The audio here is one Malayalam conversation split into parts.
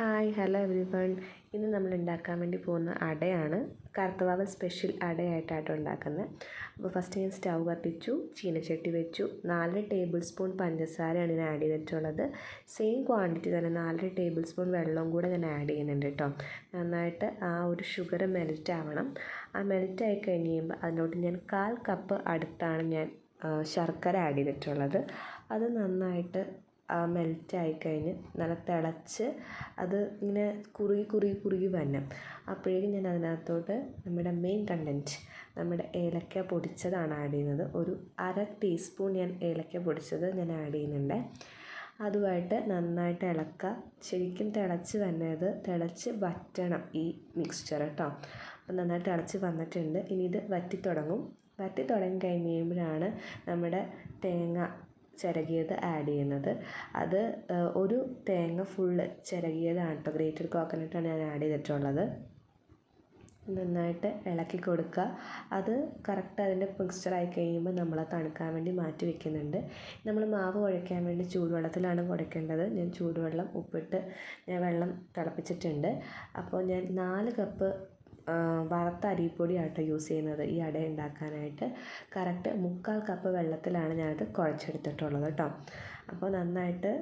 ഹായ് ഹലോ എവരി വൺ ഇന്ന് നമ്മൾ ഉണ്ടാക്കാൻ വേണ്ടി പോകുന്ന അടയാണ്. കറുത്തവാവ് സ്പെഷ്യൽ അടയായിട്ടാണ് ഉണ്ടാക്കുന്നത്. അപ്പോൾ ഫസ്റ്റ് ഞാൻ സ്റ്റൗ കത്തിച്ചു ചീനച്ചട്ടി വെച്ചു. നാലര ടേബിൾ സ്പൂൺ പഞ്ചസാരയാണ് ഞാൻ ആഡ് ചെയ്തിട്ടുള്ളത്. സെയിം ക്വാണ്ടിറ്റി തന്നെ നാലര ടേബിൾ സ്പൂൺ വെള്ളവും കൂടെ ഞാൻ ആഡ് ചെയ്യുന്നുണ്ട് കേട്ടോ. നന്നായിട്ട് ആ ഒരു ഷുഗർ മെൽറ്റ് ആവണം. ആ മെൽറ്റ് ആയി കഴിഞ്ഞ് കഴിയുമ്പോൾ അതിനോട്ട് ഞാൻ കാൽ കപ്പ് അടുത്താണ് ഞാൻ ശർക്കര ആഡ് ചെയ്തിട്ടുള്ളത്. അത് നന്നായിട്ട് മെൽറ്റായി കഴിഞ്ഞ് നല്ല തിളച്ച് അത് ഇങ്ങനെ കുറുകി കുറുകി കുറുകി വരണം. അപ്പോഴേക്കും ഞാൻ അതിനകത്തോട്ട് നമ്മുടെ മെയിൻ കണ്ടന്റ് നമ്മുടെ ഏലക്ക പൊടിച്ചതാണ് ആഡ് ചെയ്യുന്നത്. ഒരു അര ടീസ്പൂൺ ഞാൻ ഏലക്ക പൊടിച്ചത് ഞാൻ ആഡ് ചെയ്യുന്നുണ്ട്. അതുമായിട്ട് നന്നായിട്ട് ഇളക്കുക ശരിക്കും തിളച്ച് വന്നത് തിളച്ച് വറ്റണം ഈ മിക്സ്ചർ കേട്ടോ അപ്പം നന്നായിട്ട് തിളച്ച് വന്നിട്ടുണ്ട്. ഇനി ഇത് വറ്റി തുടങ്ങും വറ്റി തുടങ്ങി കഴിഞ്ഞ് കഴിയുമ്പോഴാണ് നമ്മുടെ തേങ്ങ ചിരകിയത് ആഡ് ചെയ്യുന്നത്. അത് ഒരു തേങ്ങ ഫുള്ള് ചിരകിയതാണ് കേട്ടോ ഗ്രേറ്റഡ് കോക്കനട്ടാണ് ഞാൻ ആഡ് ചെയ്തിട്ടുള്ളത്. നന്നായിട്ട് ഇളക്കി കൊടുക്കുക. അത് കറക്റ്റ് അതിന്റെ മിക്സ്ചറായി കഴിയുമ്പോൾ നമ്മൾ തണുക്കാൻ വേണ്ടി മാറ്റി വെക്കുന്നുണ്ട്. നമ്മൾ മാവ് കുഴയ്ക്കാൻ വേണ്ടി ചൂടുവെള്ളത്തിലാണ് കുഴയ്ക്കേണ്ടത്. ഞാൻ ചൂടുവെള്ളം ഉപ്പിട്ട് ഞാൻ വെള്ളം തിളപ്പിച്ചിട്ടുണ്ട്. അപ്പോൾ ഞാൻ നാല് കപ്പ് വറുത്ത അരിപ്പൊടിയാട്ടോ യൂസ് ചെയ്യുന്നത് ഈ അട ഉണ്ടാക്കാനായിട്ട് കറക്റ്റ് മുക്കാൽ കപ്പ് വെള്ളത്തിലാണ് ഞാനത് കുഴച്ചെടുത്തിട്ടുള്ളത് കേട്ടോ അപ്പോൾ നന്നായിട്ട്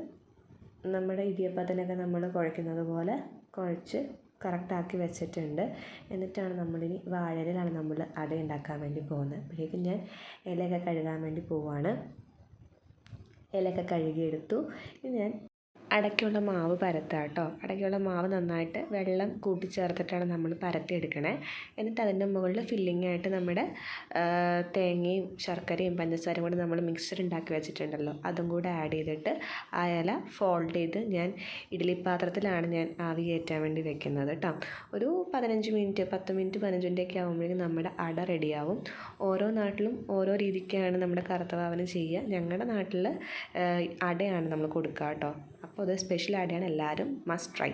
നമ്മുടെ ഇടിയപ്പത്തിനൊക്കെ നമ്മൾ കുഴയ്ക്കുന്നത് പോലെ കുഴച്ച് കറക്റ്റാക്കി വെച്ചിട്ടുണ്ട്. എന്നിട്ടാണ് നമ്മളിനി വാഴയിലാണ് നമ്മൾ അട ഉണ്ടാക്കാൻ വേണ്ടി പോകുന്നത്. അപ്പോഴേക്കും ഞാൻ ഇലയൊക്കെ കഴുകാൻ വേണ്ടി പോവാണ്. ഇലയൊക്കെ കഴുകിയെടുത്തു. ഇനി ഞാൻ അടയ്ക്കുള്ള മാവ് പരത്തുക കേട്ടോ അടയ്ക്കുള്ള മാവ് നന്നായിട്ട് വെള്ളം കൂട്ടിച്ചേർത്തിട്ടാണ് നമ്മൾ പരത്തിയെടുക്കണേ. എന്നിട്ട് അതിന്റെ മുകളിൽ ഫില്ലിംഗ് ആയിട്ട് നമ്മുടെ തേങ്ങയും ശർക്കരയും പഞ്ചസാരയും കൂടി നമ്മൾ മിക്സർ ഉണ്ടാക്കി വെച്ചിട്ടുണ്ടല്ലോ. അതും കൂടെ ആഡ് ചെയ്തിട്ട് ആ ഇല ഫോൾഡ് ചെയ്ത് ഞാൻ ഇഡ്ഡലി പാത്രത്തിലാണ് ഞാൻ ആവി കയറ്റാൻ വേണ്ടി വെക്കുന്നത് കേട്ടോ ഒരു പതിനഞ്ച് മിനിറ്റ് പത്ത് മിനിറ്റ് പതിനഞ്ച് മിനിറ്റ് ഒക്കെ ആകുമ്പോഴേക്കും നമ്മുടെ അട റെഡിയാവും ഓരോ നാട്ടിലും ഓരോ രീതിക്കാണ് നമ്മുടെ കറുത്തവാവന് ചെയ്യുക. ഞങ്ങളുടെ നാട്ടിൽ അടയാണ് നമ്മൾ കൊടുക്കുക കേട്ടോ അപ്പോൾ അത് സ്പെഷ്യൽ ആയിട്ടാണ് എല്ലാവരും മസ്റ്റ് ട്രൈ